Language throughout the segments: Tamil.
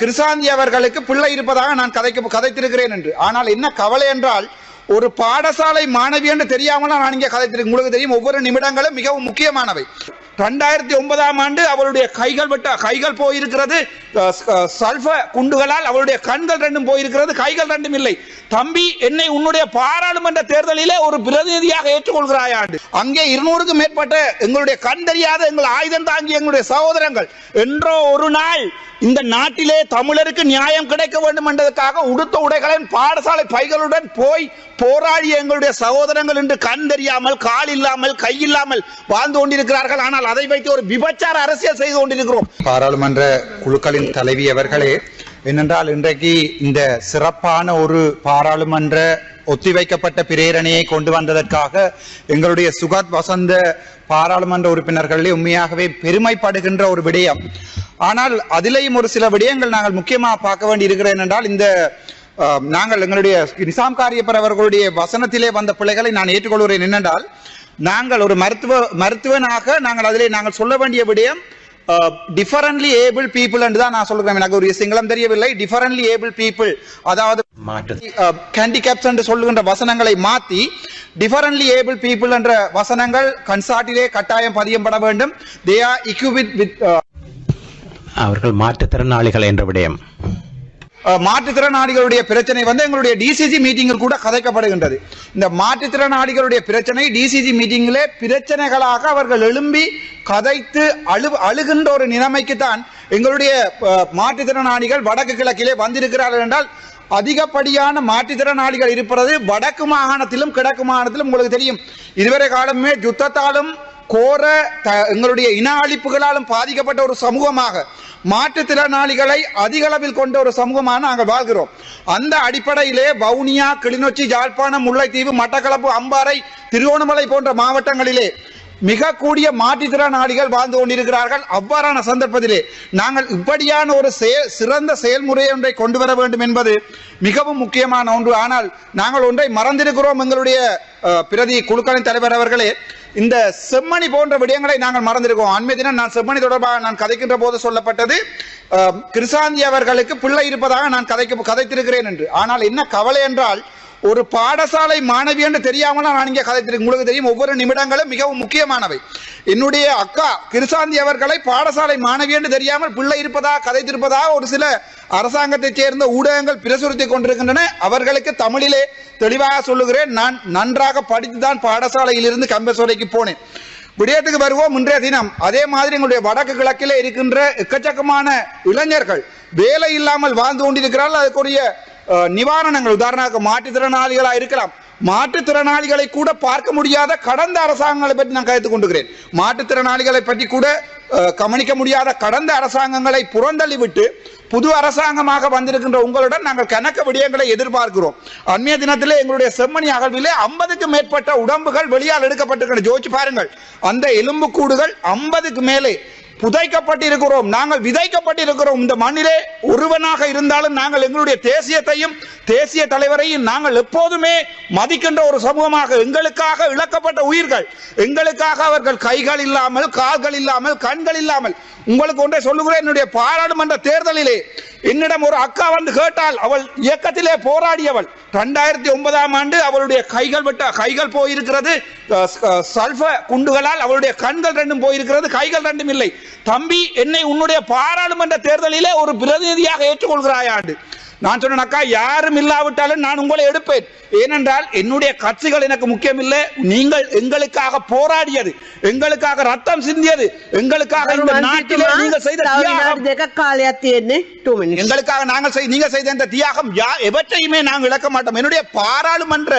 கிருசாந்தி அவர்களுக்கு பிள்ளை இருப்பதாக நான் கதைக்கு கதைத்திருக்கிறேன் என்று. ஆனால் என்ன கவலை என்றால் ஒரு பாடசாலை மாணவி என்று தெரியாமல் நான் இங்கே கதைத்திருக்கேன் உங்களுக்கு தெரியும் ஒவ்வொரு நிமிடங்களும் மிகவும் முக்கியமானவை. ரெண்டாயிரத்தி ஒன்பதாம் ஆண்டு அவருடைய கைகள் விட்ட கைகள் போயிருக்கிறது. சல்ஃப குண்டுகளால் அவளுடைய கண்கள் ரெண்டும் போயிருக்கிறது. கைகள் ரெண்டும் இல்லை. தம்பி என்னை உன்னுடைய பாராளுமன்ற தேர்தலிலே ஒரு பிரதிநிதியாக ஏற்றுக்கொள்கிறாயாண்டு அங்கே இருநூறுக்கும் மேற்பட்ட எங்களுடைய கண் தெரியாத எங்கள் ஆயுதம் தாங்கிய எங்களுடைய சகோதரங்கள் என்றோ ஒரு நாள் இந்த நாட்டிலே தமிழருக்கு நியாயம் கிடைக்க வேண்டும் என்பதற்காக உடுத்த உடைகளின் பாடசாலை பைகளுடன் போய் போராடிய எங்களுடைய சகோதரங்கள் என்று கண் தெரியாமல் கால் இல்லாமல் கை இல்லாமல் வாழ்ந்து கொண்டிருக்கிறார்கள். ஆனால் அதை வைத்து ஒரு விபச்சார அரசியல் செய்து கொண்டிருக்கிறோம். பாராளுமன்ற குழுக்களின் தலைவி அவர்களே என்னென்றால் இன்றைக்கு இந்த சிறப்பான ஒரு பாராளுமன்ற ஒத்திவைக்கப்பட்ட பிரேரணையை கொண்டு வந்ததற்காக எங்களுடைய சுகத் வசந்த பாராளுமன்ற உறுப்பினர்களே உண்மையாகவே பெருமைப்படுகின்ற ஒரு விடயம். ஆனால் அதிலேயும் ஒரு சில விடயங்கள் நாங்கள் முக்கியமாக பார்க்க வேண்டி இருக்கிறேன் என்றால் இந்த நாங்கள் எங்களுடைய நிசாம் காரியப்பர் அவர்களுடைய வசனத்திலே வந்த பிள்ளைகளை நான் ஏற்றுக்கொள்கிறேன் என்னென்றால் நாங்கள் ஒரு மருத்துவ மருத்துவனாக நாங்கள் அதிலே நாங்கள் சொல்ல வேண்டிய விடயம் டிஃபரன்ட்லி ஏபிள் பீப்புள் என்று தான் நான் சொல்கிறேன் எனக்கு ஒரு சிங்களம் தெரியவில்லை. டிஃபரன்ட்லி ஏபிள் பீப்புள் அதாவது மாற்று. ஹேண்டிகேப்ஸ் என்று சொல்லுகின்ற வசனங்களை மாத்தி டிஃபரன்ட்லி ஏபிள் பீப்புள் என்ற வசனங்கள் கன்சாட்டிலே கட்டாயம் பதியப்பட வேண்டும். தே ஆர் இக்யூபிட் வித் அவர்கள் மாற்றுத்திறனாளிகள் என்ற விடயம். மாற்றுத்திறனாளிகளுடைய பிரச்சனை வந்து எங்களுடைய டிசிசி மீட்டிங்கில் கூட கதைக்கப்படுகின்றது. இந்த மாற்றுத்திறனாளிகளுடைய பிரச்சனை டிசிசி மீட்டிங்கிலே பிரச்சனைகளாக அவர்கள் எழும்பி கதைத்து அழு அழுகின்ற ஒரு நிலைமைக்கு தான் எங்களுடைய மாற்றுத்திறனாளிகள் வடக்கு கிழக்கிலே வந்திருக்கிறார்கள் என்றால் அதிகப்படியான மாற்றுத்திறனாளிகள் இருப்பது வடக்கு மாகாணத்திலும் கிழக்கு மாகாணத்திலும் உங்களுக்கு தெரியும். இதுவரை காலமே யுத்தத்தாலும் கோர த- எங்களுடைய இன அழிப்புகளாலும் பாதிக்கப்பட்ட ஒரு சமூகமாக மாற்றுத்திறனாளிகளை அதிக அளவில் கொண்ட ஒரு சமூகமாக நாங்கள் வாழ்கிறோம். அந்த அடிப்படையிலே வவுனியா கிளிநொச்சி யாழ்ப்பாணம் முல்லைத்தீவு மட்டக்களப்பு அம்பாறை திருவோணமலை போன்ற மாவட்டங்களிலே மிக கூடிய மாற்றுத்திறனாளிகள் வாழ்ந்து கொண்டிருக்கிறார்கள். அவ்வாறான சந்தர்ப்பத்திலே நாங்கள் இப்படியான ஒரு செயல் சிறந்த செயல்முறை ஒன்றை கொண்டு வர வேண்டும் என்பது மிகவும் முக்கியமான ஒன்று. ஆனால் நாங்கள் ஒன்றை மறந்திருக்கிறோம் எங்களுடைய பிரதி குழுக்களின் தலைவர் அவர்களே. இந்த செம்மணி போன்ற விடயங்களை நாங்கள் மறந்திருக்கோம். அண்மை தினம் நான் செம்மணி தொடர்பாக நான் கதைக்கின்ற போது சொல்லப்பட்டது அஹ், கிருசாந்தி அவர்களுக்கு பிள்ளை இருப்பதாக நான் கதைக்க கதைத்திருக்கிறேன் என்று. ஆனால் என்ன கவலை என்றால் ஒரு பாடசாலை மாணவி என்று தெரியாமல் நான் இங்கே கதைத்திருக்கேன். உங்களுக்கு தெரியும் ஒவ்வொரு நிமிடங்களும் மிகவும் முக்கியமானவை. என்னுடைய அக்கா கிருசாந்தி அவர்களை பாடசாலை மாணவி என்று தெரியாமல் பிள்ளை இருப்பதாக கதைத்திருப்பதாக ஒரு சில அரசாங்கத்தைச் சேர்ந்த ஊடகங்கள் பிரசுரித்துக் கொண்டிருக்கின்றன. அவர்களுக்கு தமிழிலே தெளிவாக சொல்லுகிறேன். நான் நன்றாக படித்துதான் பாடசாலையில் இருந்து கம்பசோலைக்கு போனேன். விடயத்துக்கு வருவோம் இன்றைய தினம். அதே மாதிரி எங்களுடைய வடக்கு கிழக்கிலே இருக்கின்ற எக்கச்சக்கமான இளைஞர்கள் வேலை இல்லாமல் வாழ்ந்து கொண்டிருக்கிறார்கள். அதுக்குரிய நிவாரணங்கள். உதாரணமாக மாற்றுத்திறனாளிகளாக இருக்கலாம். மாற்றுத்திறனாளிகளை கூட பார்க்க முடியாத கடந்த அரசாங்கங்களை பற்றி நான் கருத்து கொண்டுகிறேன். மாற்றுத்திறனாளிகளை பற்றி கூட கவனிக்க முடியாத கடந்த அரசாங்கங்களை புறந்தள்ளிவிட்டு புது அரசாங்கமாக வந்திருக்கின்ற உங்களுடன் நாங்கள் கணக்க விடயங்களை எதிர்பார்க்கிறோம். அண்மைய தினத்திலே எங்களுடைய செம்மணி அகழ்விலே ஐம்பதுக்கு மேற்பட்ட உடம்புகள் வெளியால் எடுக்கப்பட்டிருக்கிற ஜோதிச்சு பாருங்கள். அந்த எலும்புக்கூடுகள் ஐம்பதுக்கு மேலே. புதைக்கப்பட்டிருக்கிறோம். நாங்கள் விதைக்கப்பட்டிருக்கிறோம். இந்த மண்ணிலே ஒருவனாக இருந்தாலும் நாங்கள் எங்களுடைய தேசியத்தையும் தேசிய தலைவரையும் நாங்கள் எப்போதுமே மதிக்கின்ற ஒரு சமூகமாக எங்களுக்காக இழக்கப்பட்ட உயிர்கள் எங்களுக்காக அவர்கள் கைகள் இல்லாமல் கால்கள் இல்லாமல் கண்கள் இல்லாமல் உங்களுக்கு ஒன்றை சொல்லுகிறேன் என்னுடைய பாராளுமன்ற தேர்தலிலே என்னிடம் ஒரு அக்கா வந்து கேட்டால் அவள் இயக்கத்திலே போராடியவள். ரெண்டாயிரத்தி ஒன்பதாம் ஆண்டு அவளுடைய கைகள் விட்ட கைகள் போயிருக்கிறது சல்ஃப குண்டுகளால் அவளுடைய கண்கள் ரெண்டும் போயிருக்கிறது கைகள் ரெண்டும் இல்லை. தம்பி என்னை உன்னுடைய பாராளுமன்ற தேர்தலிலே ஒரு பிரதிநிதியாக ஏற்றுக்கொள்கிறாயாண்டு. நான் சொன்னேனாக்கா யாரும் இல்லாவிட்டாலும் நான் உங்களை எடுப்பேன். ஏனென்றால் என்னுடைய கட்சிகள் எனக்கு முக்கியமில்லை. நீங்கள் எங்களுக்காக போராடியது எங்களுக்காக ரத்தம் சிந்தியது எங்களுக்காக இந்த நாட்டிலே நீங்கள் செய்த எங்களுக்காக நாங்கள் செய் நீங்க செய்த இந்த தியாகம் யா எவற்றையுமே நாங்கள் இழக்க மாட்டோம். என்னுடைய பாராளுமன்ற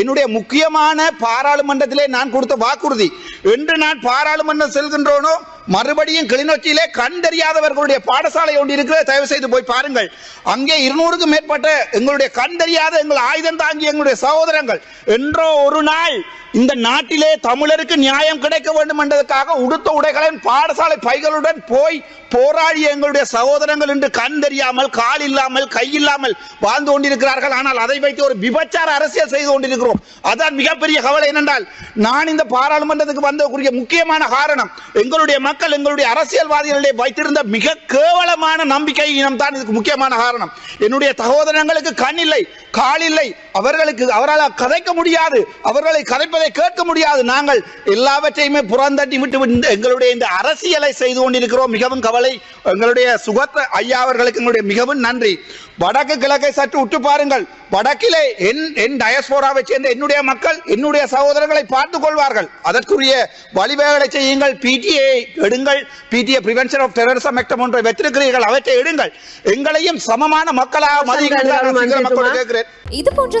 என்னுடைய முக்கியமான பாராளுமன்றத்திலே நான் கொடுத்த வாக்குறுதி என்று நான் பாராளுமன்றம் செல்கின்றோனோ மறுபடியும் கிளிநொச்சியிலே கண் தெரியாதவர்களுடைய பாடசாலை ஒன்று இருக்கிறது. தயவு செய்து போய் பாருங்கள். அங்கே இருநூறுக்கும் மேற்பட்ட எங்களுடைய கண் தெரியாத எங்கள் ஆயுதம் தாங்கி எங்களுடைய சகோதரங்கள் என்றோ ஒரு நாள் இந்த நாட்டிலே தமிழருக்கு நியாயம் கிடைக்க வேண்டும் என்பதற்காக உடுத்த உடைகளின் பாடசாலை பைகளுடன் போய் போராடிய எங்களுடைய சகோதரங்கள் என்று கண் தெரியாமல் கால் இல்லாமல் கை இல்லாமல் வாழ்ந்து கொண்டிருக்கிறார்கள். ஆனால் அதை வைத்து ஒரு விபச்சார அரசியல் செய்து கொண்டிருக்கிறோம். அதான் மிகப்பெரிய கவலை என்னென்றால் நான் இந்த பாராளுமன்றத்துக்கு நடந்ததற்குரிய முக்கியமான காரணம் எங்களுடைய மக்கள் எங்களுடைய அரசியல்வாதிகளிடையே வைத்திருந்த மிக கேவலமான நம்பிக்கை இனம் தான் இதுக்கு முக்கியமான காரணம். என்னுடைய சகோதரங்களுக்கு கண் இல்லை கால் இல்லை அவர்களுக்கு அவரால் கதைக்க முடியாது. அவர்களை கதைப்பதை கேட்க முடியாது. நாங்கள் எல்லாவற்றையுமே புறந்தட்டி விட்டு எங்களுடைய இந்த அரசியலை செய்து கொண்டிருக்கிறோம். மிகவும் கவலை. எங்களுடைய சுகத்த ஐயா அவர்களுக்கு எங்களுடைய மிகவும் நன்றி. வடக்கு கிழக்கை சற்று உற்று பாருங்கள். வடக்கிலே என் என் டயஸ்போராவை சேர்ந்த என்னுடைய மக்கள் என்னுடைய சகோதரர்களை பார்த்துக் கொள்வார்கள். அதற்குரிய வழிவகைகளை செய்யுங்கள். பிடிஏ எடுங்கள். PTA prevention of terrorism act ஒன்றை வைத்திருக்கிறீர்கள். அவற்றை எடுங்கள். எங்களையும் சமமான மக்களாக கேட்கிறேன். இது போன்ற